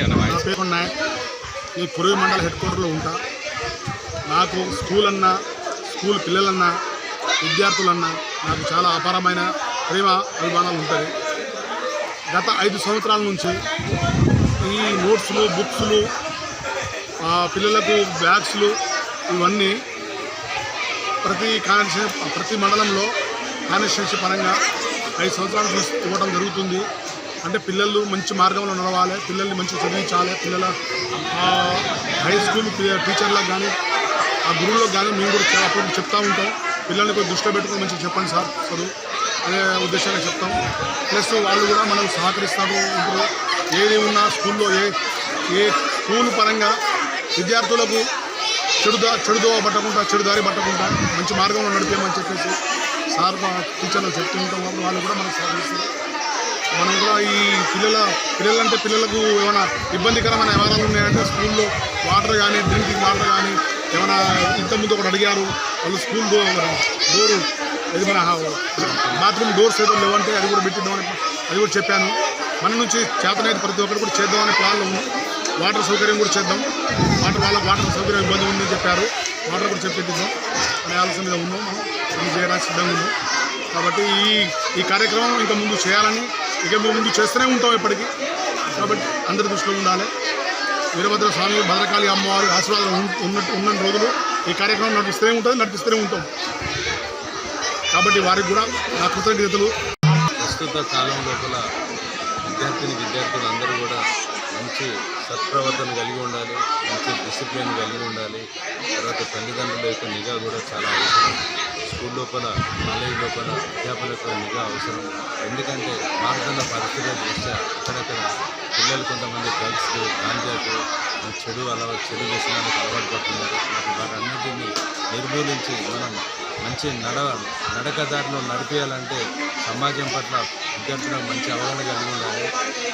నా పేరు నాయక్ ఈ పురుగు మండల హెడ్ క్వార్టర్లో ఉంటా. నాకు స్కూల్ అన్నా స్కూల్ పిల్లలన్నా విద్యార్థులన్నా నాకు చాలా అపారమైన ప్రేమ అభిమానాలు ఉంటాయి. గత ఐదు సంవత్సరాల నుంచి ఈ నోట్స్లు బుక్స్లు ఆ, పిల్లలకు బ్యాగ్స్లు ఇవన్నీ ప్రతి కాన్స్టిట్యూషన్ ప్రతి మండలంలో కాన్స్టిట్యూన్సీ పరంగా ఐదు సంవత్సరాలు తీసు ఇవ్వడం జరుగుతుంది. అంటే పిల్లలు మంచి మార్గంలో నడవాలి పిల్లల్ని మంచి చదివించాలి పిల్లల హై స్కూల్ టీచర్లకు కానీ ఆ గురువులకు కానీ మేము కూడా అప్పుడు చెప్తూ ఉంటాం. పిల్లల్ని కొంచెం దృష్టిలో పెట్టుకుని మంచిగా చెప్పండి సార్ చదువు అనే ఉద్దేశంగా చెప్తాం. ప్లస్ వాళ్ళు కూడా మనం సహకరిస్తారు ఇప్పుడు ఏది ఉన్నా స్కూల్లో ఏ ఏ స్కూల్ పరంగా విద్యార్థులకు చెడు చెడుదో పట్టకుండా చెడుదారి పట్టకుండా మంచి మార్గంలో నడిపేయమని చెప్పేసి సార్ టీచర్లు చెప్తూ ఉంటాం. వాళ్ళు కూడా మనకు సహకరిస్తారు. మనం కూడా ఈ పిల్లల పిల్లలంటే పిల్లలకు ఏమైనా ఇబ్బందికరమైన వ్యవహారాలు ఉన్నాయంటే స్కూల్లో వాటర్ కానీ డ్రింకింగ్ వాటర్ కానీ ఏమైనా ఇంతకుముందు ఒకటి అడిగారు. వాళ్ళు స్కూల్ డోరు ఇది మన బాత్రూమ్ డోర్స్ ఏదో లేవంటే అది కూడా పెట్టిద్దామని అది కూడా చెప్పాను. మన నుంచి చేతనైతే ప్రతి ఒక్కరు కూడా చేద్దామనే ప్లాన్లో ఉంది. వాటర్ సౌకర్యం కూడా చేద్దాం. వాటర్ వాళ్ళకి వాటర్ సౌకర్యం ఇబ్బంది ఉందని చెప్పారు. వాటర్ కూడా చెప్పిద్దాం. అనే ఆలోచన మీద ఉన్నాం మనం. చేయడానికి సిద్ధంగా ఉన్నాం. కాబట్టి ఈ ఈ కార్యక్రమం ఇంకా ముందు చేయాలని ఇక ముందు చేస్తూనే ఉంటాం ఎప్పటికీ కాబట్టి అందరి దృష్టిలో ఉండాలి. వీరభద్ర స్వామి భద్రకాళి అమ్మవారి ఆశీర్వాదం ఉన్నట్టు ఉన్న రోజులు ఈ కార్యక్రమం నడిపిస్తూనే ఉంటుంది నడిపిస్తూనే ఉంటాం. కాబట్టి వారికి కూడా నా కృతజ్ఞతలు. ప్రస్తుత కాలం లోపల విద్యార్థిని విద్యార్థులు అందరూ కూడా మంచి సత్ప్రవర్తన కలిగి ఉండాలి మంచి డిసిప్లిన్ కలిగి ఉండాలి. తర్వాత తల్లిదండ్రుల యొక్క నిఘా కూడా చాలా అవసరం. స్కూల్ లోపల కాలేజ్ లోపల అధ్యాపకులకు నిఘా అవసరం. ఎందుకంటే మారుతున్న పరిస్థితుల దృష్ట్యా అక్కడక్కడ పిల్లలు కొంతమంది డ్రగ్స్ గాంజాకు చెడు అలా చెడు వ్యసనాలకు అలవాటు పడుతున్నారు. మరి వాటన్నిటిని నిర్మూలించి మనం మంచి నడ నడకదారిలో నడిపేయాలంటే సమాజం పట్ల విద్యార్థులకు మంచి అవగాహన కలిగి ఉండాలి.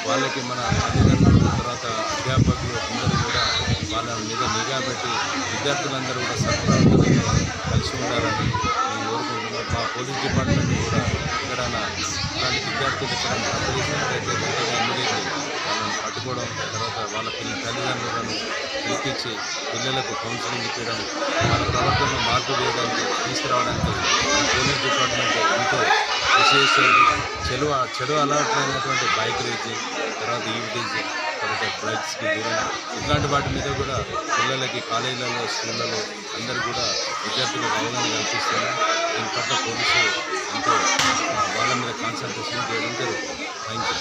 వాళ్ళకి మన తల్లిదండ్రులు తర్వాత అధ్యాపకులు అందరూ కూడా వాళ్ళ మీద నిఘా పెట్టి విద్యార్థులందరూ కూడా సత్ప్రవర్తనతో కలిసి ఉండాలని నేను కోరుకుంటున్నాను మా పోలీస్ డిపార్ట్మెంట్ కూడా ఎక్కడైనా అలాంటి విద్యార్థులు ఇక్కడ పరిశీలించినట్లయితే వెంటనే ఇమ్మీడియట్లీ వాళ్ళని పట్టుకోవడం తర్వాత వాళ్ళ పిల్లల తల్లిదండ్రులను పిలిపించి పిల్లలకు కౌన్సిలింగ్ ఇచ్చడం వాళ్ళ ప్రవర్తనలో మార్పు చేయడానికి తీసుకురావడానికి పోలీస్ డిపార్ట్మెంట్ ఎంతో కృషి చేస్తుంది. చెడు చెడు అలవాట్లైనటువంటి బైక్ రేసింగ్ తర్వాత ఈవిటీజింగ్ తర్వాత డ్రగ్స్కి దూరం ఇట్లాంటి వాటి మీద కూడా పిల్లలకి కాలేజీలలో స్కూళ్ళలో అందరూ కూడా విద్యార్థులకు అవగాహన కల్పిస్తున్నారు. దీని పట్ల పోలీసు ఎంతో వాళ్ళ మీద కాన్సన్ట్రేషన్ చేయడం జరుగుతుంది. Thank you